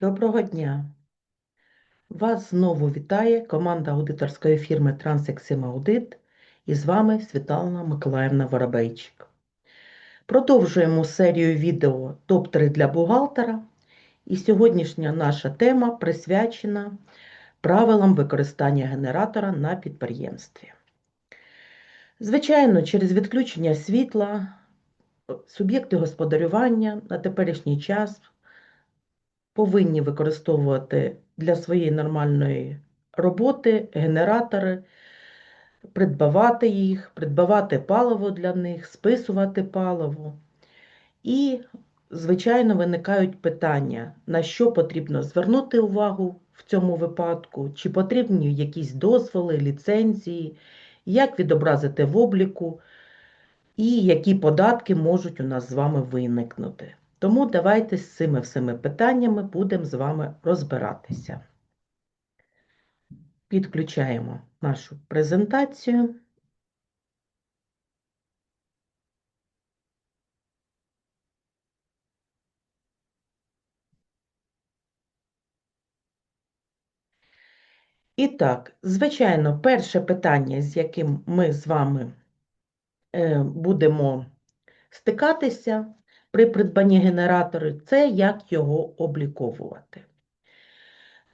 Доброго дня! Вас знову вітає команда аудиторської фірми Transexim Audit і з вами Світлана Миколаївна Воробейчик. Продовжуємо серію відео топ-3 для бухгалтера. І сьогоднішня наша тема присвячена правилам використання генератора на підприємстві. Звичайно, через відключення світла суб'єкти господарювання на теперішній час повинні використовувати для своєї нормальної роботи генератори, придбавати їх, придбавати паливо для них, списувати паливо. І, звичайно, виникають питання, на що потрібно звернути увагу в цьому випадку, чи потрібні якісь дозволи, ліцензії, як відобразити в обліку, і які податки можуть у нас з вами виникнути. Тому давайте з цими всіми питаннями будемо з вами розбиратися. Підключаємо нашу презентацію. І так, звичайно, перше питання, з яким ми з вами е, будемо стикатися при придбанні генератора, це як його обліковувати.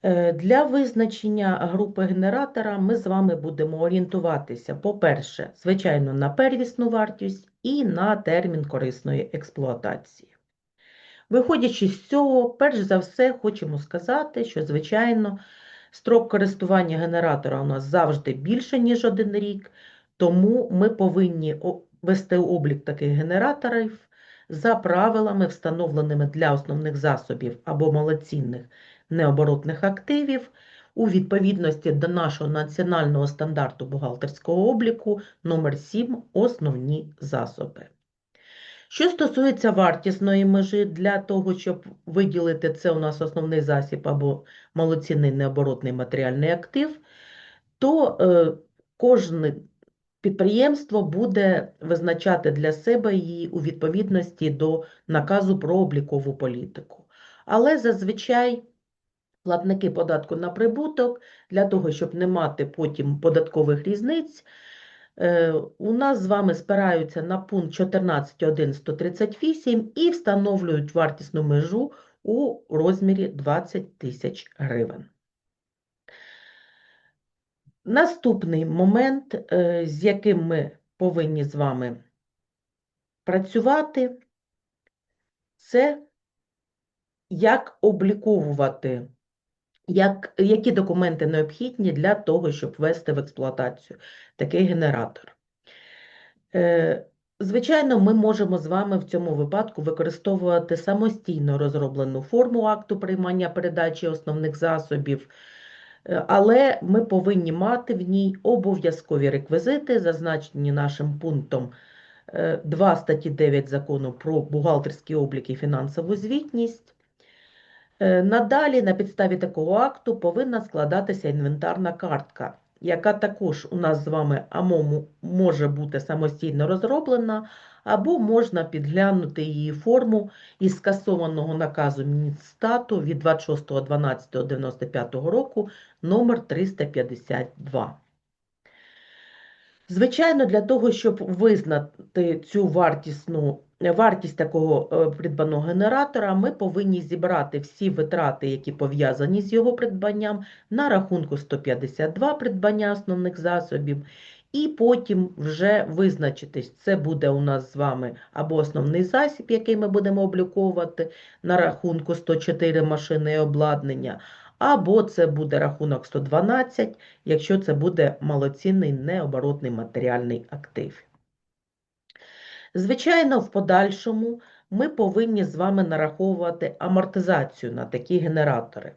Е, Для визначення групи генератора ми з вами будемо орієнтуватися, по-перше, звичайно, на первісну вартість і на термін корисної експлуатації. Виходячи з цього, перш за все, хочемо сказати, що, звичайно, строк користування генератора у нас завжди більше, ніж один рік, тому ми повинні вести облік таких генераторів за правилами, встановленими для основних засобів або малоцінних необоротних активів у відповідності до нашого національного стандарту бухгалтерського обліку номер 7 основні засоби. Що стосується вартісної межі, для того, щоб виділити це у нас основний засіб або малоцінний необоротний матеріальний актив, то е, кожне підприємство буде визначати для себе її у відповідності до наказу про облікову політику. Але зазвичай платники податку на прибуток, для того, щоб не мати потім податкових різниць, е, у нас з вами спираються на пункт 14.1.138 і встановлюють вартісну межу у розмірі 20 тисяч гривень. Наступний момент, е, з яким ми повинні з вами працювати, це як обліковувати як, які документи необхідні для того, щоб ввести в експлуатацію такий генератор? Е, Звичайно, ми можемо з вами в цьому випадку використовувати самостійно розроблену форму акту приймання передачі основних засобів, але ми повинні мати в ній обов'язкові реквізити, зазначені нашим пунктом 2 е, статті 9 закону про бухгалтерський облік і фінансову звітність. Е, надалі на підставі такого акту повинна складатися інвентарна картка, яка також у нас з вами або може бути самостійно розроблена, або можна підглянути її форму із скасованого наказу Мінстату від 26.12.95 року номер 352. Звичайно, для того, щоб визнати цю вартісну вартість такого е, придбаного генератора, ми повинні зібрати всі витрати, які пов'язані з його придбанням, на рахунку 152 придбання основних засобів, і потім вже визначитись, це буде у нас з вами або основний засіб, який ми будемо обліковувати на рахунку 104 машини і обладнання, або це буде рахунок 112, якщо це буде малоцінний необоротний матеріальний актив. Звичайно, в подальшому ми повинні з вами нараховувати амортизацію на такі генератори.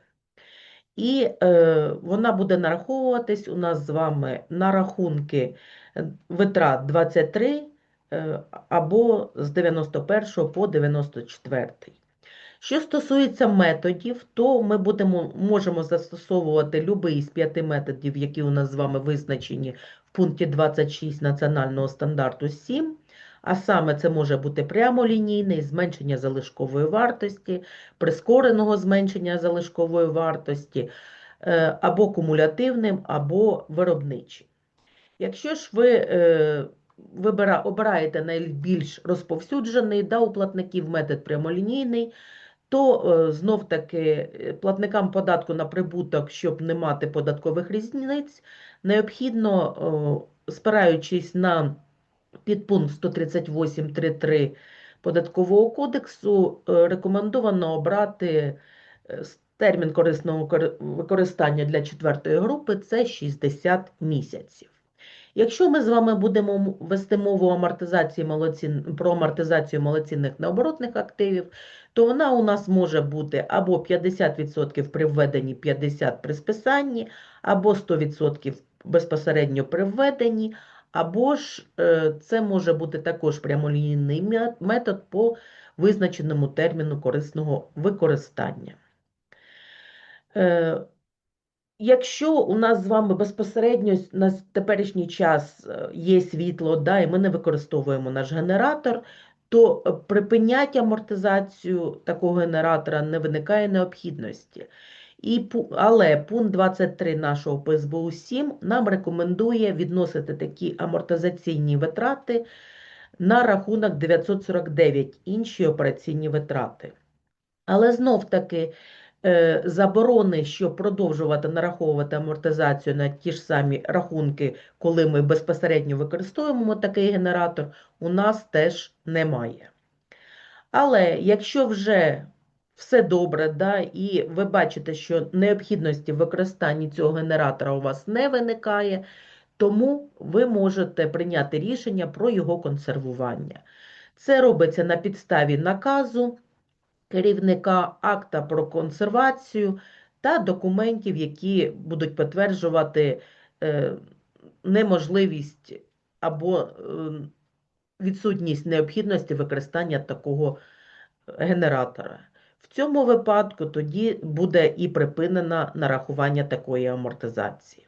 І е, вона буде нараховуватись у нас з вами на рахунки е, витрат 23 е, або з 91 по 94. Що стосується методів, то ми будемо, можемо застосовувати будь-який з п'яти методів, які у нас з вами визначені в пункті 26 національного стандарту 7 А саме це може бути прямолінійний, зменшення залишкової вартості, прискореного зменшення залишкової вартості, е, або кумулятивним, або виробничим. Якщо ж ви е, вибира, обираєте найбільш розповсюджений да, у платників метод прямолінійний, то е, знов-таки е, платникам податку на прибуток, щоб не мати податкових різниць, необхідно, спираючись на підпункт 138.3.3 Податкового кодексу, е, рекомендовано обрати е, термін корисного використання для четвертої групи це 60 місяців. Якщо ми з вами будемо вести мову амортизації малоцін... про амортизацію малоцінних необоротних активів, то вона у нас може бути або 50% при введенні, 50% при списанні, або 100% безпосередньо при введенні, або ж е, це може бути також прямолінійний метод по визначеному терміну корисного використання. Е, Якщо у нас з вами безпосередньо на теперішній час е, є світло, да, і ми не використовуємо наш генератор, то припиняти амортизацію такого генератора не виникає необхідності. І, але пункт 23 нашого ПСБУ 7 нам рекомендує відносити такі амортизаційні витрати на рахунок 949 інші операційні витрати. Але знов-таки е, заборони, щоб продовжувати нараховувати амортизацію на ті ж самі рахунки, коли ми безпосередньо використовуємо такий генератор, у нас теж немає. Але якщо вже все добре, да, і ви бачите, що необхідності в використанні цього генератора у вас не виникає, тому ви можете прийняти рішення про його консервування. Це робиться на підставі наказу керівника акта про консервацію та документів, які будуть підтверджувати е, неможливість або е, відсутність необхідності використання такого генератора. В цьому випадку тоді буде і припинено нарахування такої амортизації.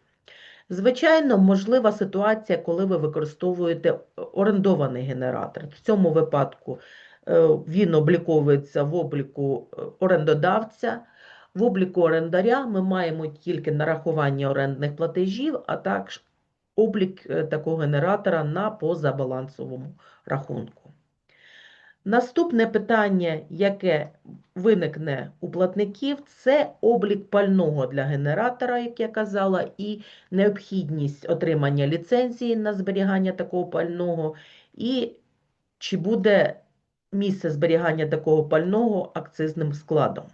Звичайно, можлива ситуація, коли ви використовуєте орендований генератор. В цьому випадку е, він обліковується в обліку е, орендодавця. В обліку орендаря ми маємо тільки нарахування орендних платежів, а також облік е, такого генератора на позабалансовому рахунку. Наступне питання, яке виникне у платників, це облік пального для генератора, як я казала, і необхідність отримання ліцензії на зберігання такого пального, і чи буде місце зберігання такого пального акцизним складом.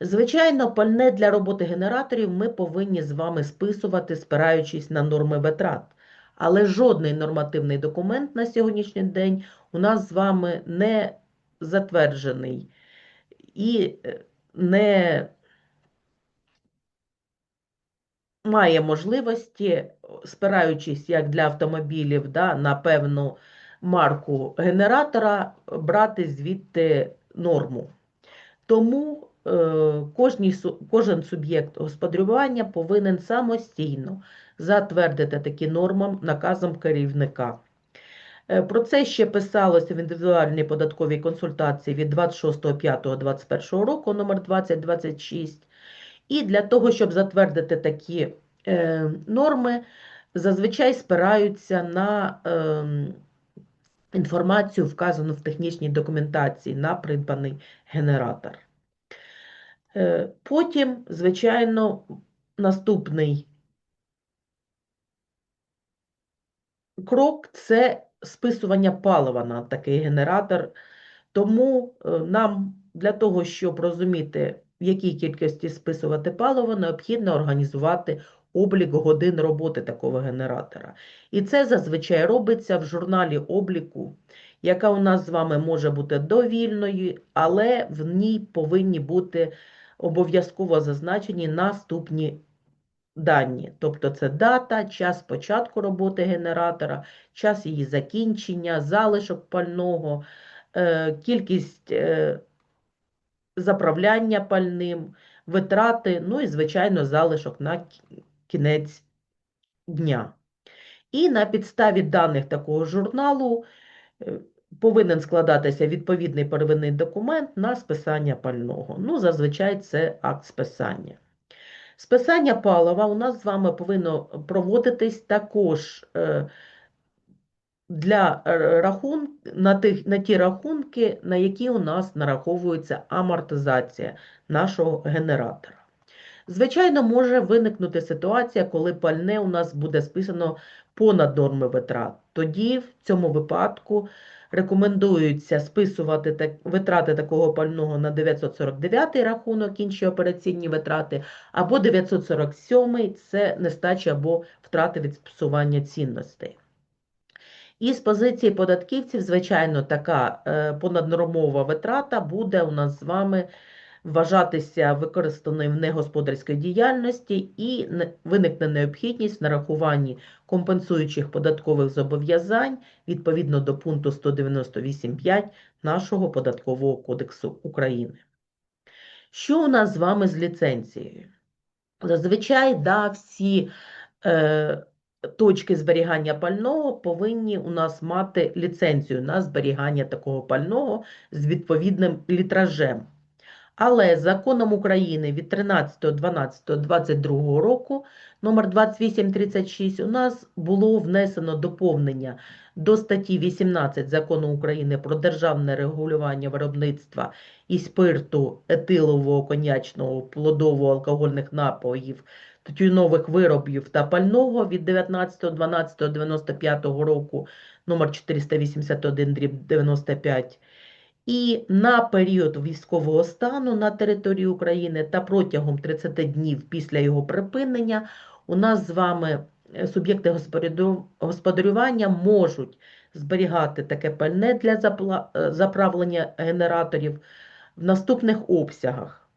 Звичайно, пальне для роботи генераторів ми повинні з вами списувати, спираючись на норми витрат. Але жодний нормативний документ на сьогоднішній день у нас з вами не затверджений і е, не має можливості, спираючись як для автомобілів, да, на певну марку генератора, брати звідти норму. Тому е, кожен суб'єкт господарювання повинен самостійно затвердити такі норми наказом керівника. Е, Про це ще писалося в індивідуальній податковій консультації від 26.05.21 року, номер 2026. І для того, щоб затвердити такі е, норми, зазвичай спираються на ем, інформацію, вказану в технічній документації на придбаний генератор. Е, Потім, звичайно, наступний крок це списування палива на такий генератор. Тому е, нам для того, щоб розуміти, в якій кількості списувати паливо, необхідно організувати облік годин роботи такого генератора. І це зазвичай робиться в журналі обліку, яка у нас з вами може бути довільною, але в ній повинні бути обов'язково зазначені наступні дані. Тобто це дата, час початку роботи генератора, час її закінчення, залишок пального, е, кількість е, заправляння пальним, витрати, ну і, звичайно, залишок на кінець дня. І на підставі даних такого журналу е, повинен складатися відповідний первинний документ на списання пального. Ну, зазвичай це акт списання. Списання палива у нас з вами повинно проводитись також е, для е, рахун... на, тих... на ті рахунки, на які у нас нараховується амортизація нашого генератора. Звичайно, може виникнути ситуація, коли пальне у нас буде списано понад норми витрат. Тоді в цьому випадку рекомендується списувати витрати такого пального на 949 рахунок, інші операційні витрати, або 947 це нестача або втрати від списування цінностей. І з позиції податківців, звичайно, така е, понаднормова витрата буде у нас з вами вважатися використаною в негосподарській діяльності і виникне необхідність в нарахуванні компенсуючих податкових зобов'язань відповідно до пункту 198.5 нашого податкового кодексу України. Що у нас з вами з ліцензією? Зазвичай, да, всі е, точки зберігання пального повинні у нас мати ліцензію на зберігання такого пального з відповідним літражем. Але законом України від 13.12.22 року номер 2836 у нас було внесено доповнення до статті 18 закону України про державне регулювання виробництва і спирту етилового коньячного плодового алкогольних напоїв, тютюнових виробів та пального від 19.12.95 року номер 481 95 і на період військового стану на території України та протягом 30 днів після його припинення у нас з вами е, суб'єкти господарювання можуть зберігати таке пальне для е, заправлення генераторів в наступних обсягах.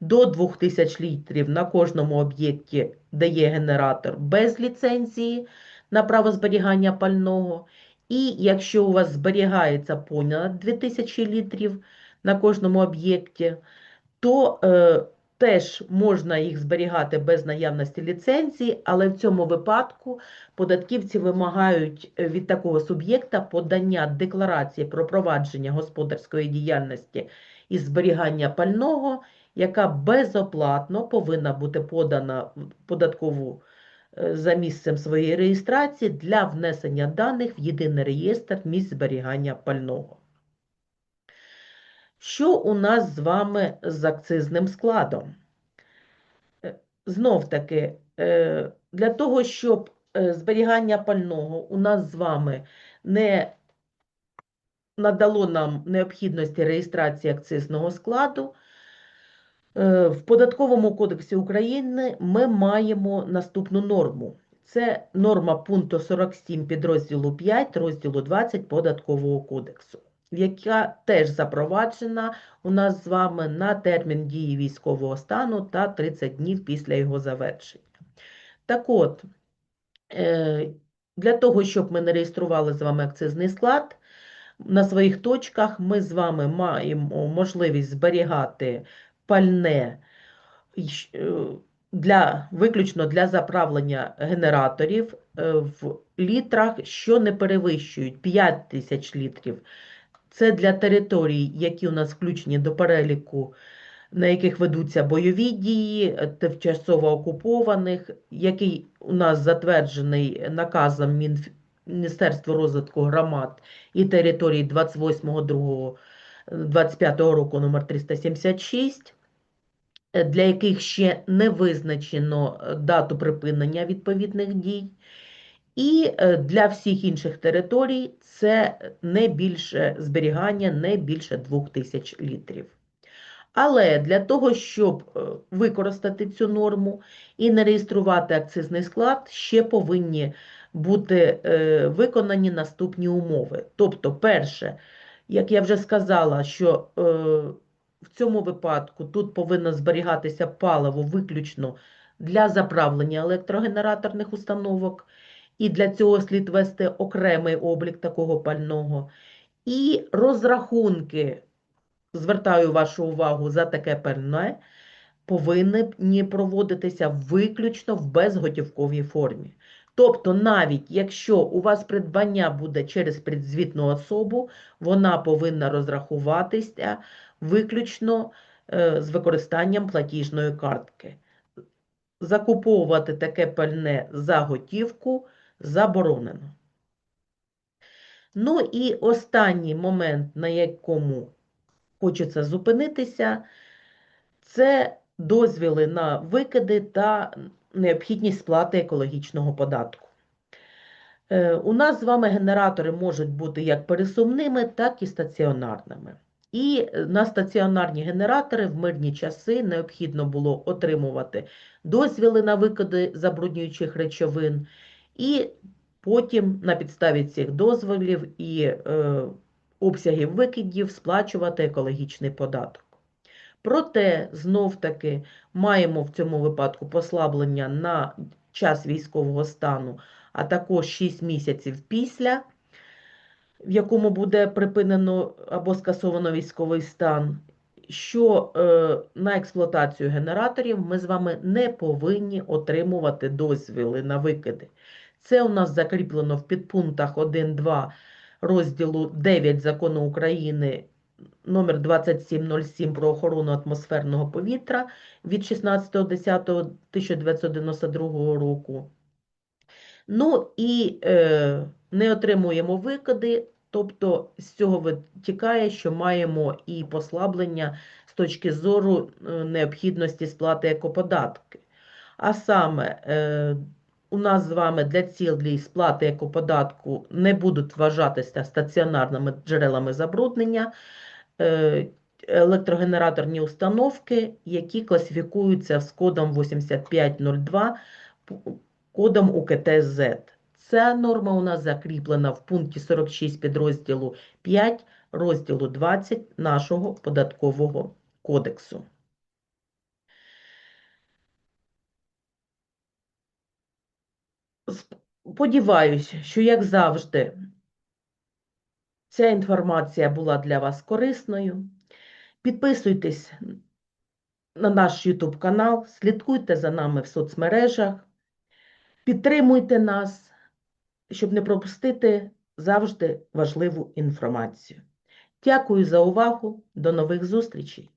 До 2000 літрів на кожному об'єкті дає генератор без ліцензії на право зберігання пального. І якщо у вас зберігається понад 2000 літрів на кожному об'єкті, то е, теж можна їх зберігати без наявності ліцензії, але в цьому випадку податківці вимагають е, від такого суб'єкта подання декларації про провадження господарської діяльності і зберігання пального, яка безоплатно повинна бути подана в податкову. Е, за місцем своєї реєстрації для внесення даних в єдиний реєстр місць зберігання пального. Що у нас з вами з акцизним складом? Е, Знов таки, е, для того, щоб зберігання пального у нас з вами не надало нам необхідності реєстрації акцизного складу, в Податковому кодексі України ми маємо наступну норму. Це норма пункту 47 підрозділу 5 розділу 20 Податкового кодексу, яка теж запроваджена у нас з вами на термін дії військового стану та 30 днів після його завершення. Так от, е, для того, щоб ми не реєстрували з вами акцизний склад, на своїх точках ми з вами маємо можливість зберігати пальне е, для, виключно для заправлення генераторів е, в літрах, що не перевищують 5 тисяч літрів. Це для територій, які у нас включені до переліку, на яких ведуться бойові дії, е, тимчасово окупованих, який у нас затверджений наказом Міністерства розвитку громад і територій 28.02. 25 року номер 376 для яких ще не визначено е, дату припинення відповідних дій. І е, для всіх інших територій це не більше зберігання, не більше 2000 літрів. Але для того, щоб е, використати цю норму і не реєструвати акцизний склад, ще повинні бути виконані наступні умови. Тобто, перше, як я вже сказала, що в цьому випадку тут повинно зберігатися паливо виключно для заправлення електрогенераторних установок, і для цього слід вести окремий облік такого пального. І розрахунки, звертаю вашу увагу за таке пальне, повинні проводитися виключно в безготівковій формі. Тобто, навіть якщо у вас придбання буде через підзвітну особу, вона повинна розрахуватися виключно е, з використанням платіжної картки. Закуповувати таке пальне за готівку заборонено. Ну і останній момент, на якому хочеться зупинитися, це дозвіли на викиди та необхідність сплати екологічного податку. Е, У нас з вами генератори можуть бути як пересувними, так і стаціонарними. І на стаціонарні генератори в мирні часи необхідно було отримувати дозвіли на викиди забруднюючих речовин, і потім на підставі цих дозволів і е, обсягів викидів сплачувати екологічний податок. Проте, знов-таки, маємо в цьому випадку послаблення на час військового стану, а також 6 місяців після, в якому буде припинено або скасовано військовий стан, що е, на експлуатацію генераторів ми з вами не повинні отримувати дозвіли на викиди. Це у нас закріплено в підпунктах 1.2 розділу 9 закону України номер 2707 про охорону атмосферного повітря від 16.10.1992 року. Ну і е, не отримуємо викиди, тобто з цього витікає, що маємо і послаблення з точки зору е, необхідності сплати екоподатки. А саме, е, у нас з вами для цілей сплати екоподатку не будуть вважатися стаціонарними джерелами забруднення електрогенераторні установки, які класифікуються з кодом 8502 кодом УКТ-Z. Ця норма у нас закріплена в пункті 46 підрозділу 5 розділу 20 нашого податкового кодексу. Сподіваюсь, що, як завжди, ця інформація була для вас корисною. Підписуйтесь на наш YouTube канал, слідкуйте за нами в соцмережах, підтримуйте нас, щоб не пропустити завжди важливу інформацію. Дякую за увагу. До нових зустрічей!